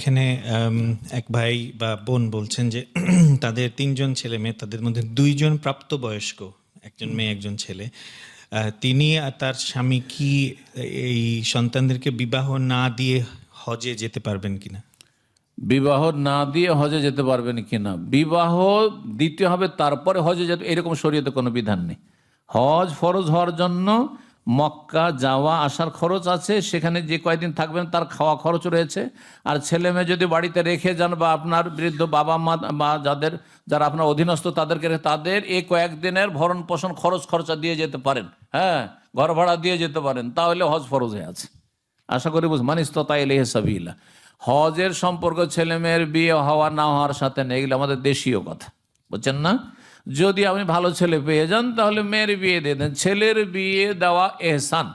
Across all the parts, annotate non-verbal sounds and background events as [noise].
এখানে এক ভাই বা বোন বলছেন যে [clears throat] তাদের তিনজন ছেলে মেয়ে, তাদের মধ্যে দুইজন প্রাপ্তবয়স্ক, একজন মেয়ে, একজন ছেলে। তিনি আর তার স্বামী কি এই সন্তানদেরকে বিবাহ না দিয়ে হজে যেতে পারবেন কিনা? বিবাহ না দিয়ে হজে যেতে পারবেন কিনা? বিবাহ দিতে হবে, তারপরে হজে যেতে এরকম শরীয়তে কোনো বিধান নেই। হজ ফরজ হওয়ার জন্য মক্কা যাওয়া আসার খরচ আছে, সেখানে যে কয়দিন থাকবেন তার খাওয়া খরচ রয়েছে। আর ছেলে মেয়ে যদি বাড়িতে রেখে যান বা আপনার বৃদ্ধ বাবা মা বা যাদের, যারা আপনার অধীনস্থ তাদেরকে তাদের এই কয়েকদিনের ভরণ পোষণ খরচ খরচা দিয়ে যেতে পারেন। হ্যাঁ ঘর ভাড়া দিয়ে যেতে পারেন, তাহলে হজ ফরজ হয়ে আছে। আশা করি বুঝ মানিস তাইলে সাবিলা। হজের সম্পর্ক ছেলে মেয়ের বিয়ে হওয়া না হওয়ার সাথে নেই, এগুলো আমাদের দেশীয় কথা। বুঝছেন না? যদি আপনি ভালো ছেলে পেয়ে যান, তাহলে মেয়ের বিয়ে দিয়ে দেন। ছেলের বিয়ে দেওয়া এহসান।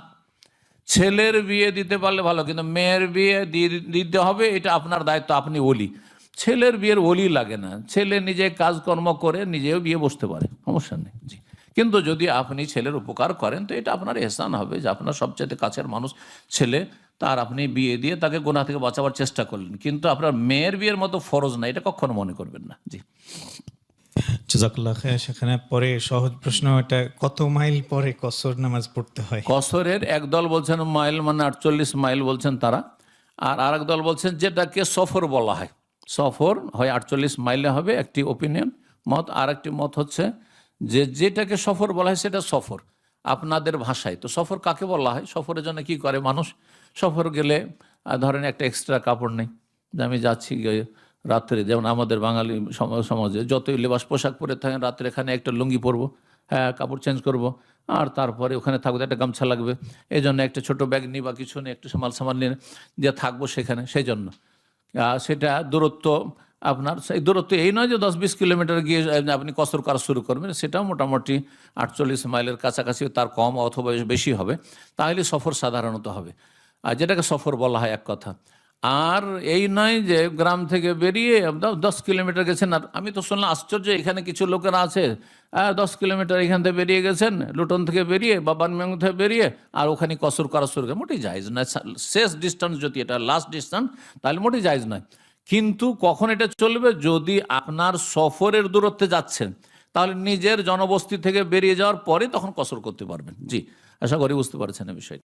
ছেলের বিয়ে দিতে পারলে ভালো, কিন্তু মেয়ের বিয়ে দিতে হবে, এটা আপনার দায়িত্ব, আপনি ওলি। ছেলের বিয়ের ওলি লাগে না। ছেলে নিজে কাজকর্ম করে নিজেও বিয়ে বসতে পারে, সমস্যা নেই। জি। কিন্তু যদি আপনি ছেলের উপকার করেন, তো এটা আপনার এহসান হবে যে আপনার সবচেয়ে কাছের মানুষ ছেলে, তার আপনি বিয়ে দিয়ে তাকে গোনা থেকে বাঁচাবার চেষ্টা করলেন। কিন্তু আপনার মেয়ের বিয়ের মতো ফরজ না, এটা কখনো মনে করবেন না। জি। জাজাকুল্লাহ সেখানে পরে সহজ প্রশ্ন এটা, কত মাইল পরে কসর নামাজ পড়তে হয়? কসরের এক দল বলছেন মাইল মানে আটচল্লিশ মাইল বলছেন তারা, আর আরেক দল বলছেন যেটাকে সফর বলা হয়। সফর হয় আটচল্লিশ মাইলে হবে, একটি ওপিনিয়ন মত। আর একটি মত হচ্ছে যে যেটাকে সফর বলা হয় সেটা সফর, আপনাদের ভাষায়। তো সফর কাকে বলা হয়? সফরের জন্য কি করে মানুষ? সফর গেলে ধরেন একটা এক্সট্রা কাপড় নেই আমি যাচ্ছি, গিয়ে রাত্রে, যেমন আমাদের বাঙালি সম- সমাজে যতই লেবাস পোশাক পরে থাকেন, রাত্রে এখানে একটা লুঙ্গি পরবো হ্যাঁ কাপড় চেঞ্জ করব, আর তারপরে ওখানে থাকব, একটা গামছা লাগবে। এই জন্য একটা ছোট ব্যাগ নিই বা কিছু নিয়ে একটু সামাল সামাল নিয়ে দিয়ে থাকব সেখানে সেই জন্য সেটা দূরত্ব আপনার, সেই দূরত্ব এই নয় যে দশ বিশ কিলোমিটার গিয়ে আপনি কসর করা শুরু করবেন, সেটাও মোটামুটি আটচল্লিশ মাইলের কাছাকাছি, তার কম অথবা বেশি হবে। তাহলে সফর সাধারণত হবে। আর যেটাকে সফর বলা হয় এক কথা। আর এই নয় যে গ্রাম থেকে বেরিয়ে দশ কিলোমিটার গেছেন। আর আমি তো শুনলাম আশ্চর্য এখানে কিছু লোকেরা আছে। আহ, দশ কিলোমিটার এখান থেকে বেরিয়ে গেছেন লুটন থেকে বেরিয়ে বা বানমেং থেকে বেরিয়ে আর ওখানে কসর করা শুরু করে মোটেই জায়জ নয়। শেষ ডিস্টেন্স যদি এটা লাস্ট ডিস্টেন্স তাহলে মোটেই জায়জ নয়। কিন্তু কখন এটা চলবে? যদি আপনার সফরের দূরত্বে যাচ্ছেন তাহলে নিজের জনবস্তি থেকে বেরিয়ে যাওয়ার পরে তখন কসর করতে পারবেন। জি আশা করি বুঝতে পারছেন বিষয়টা।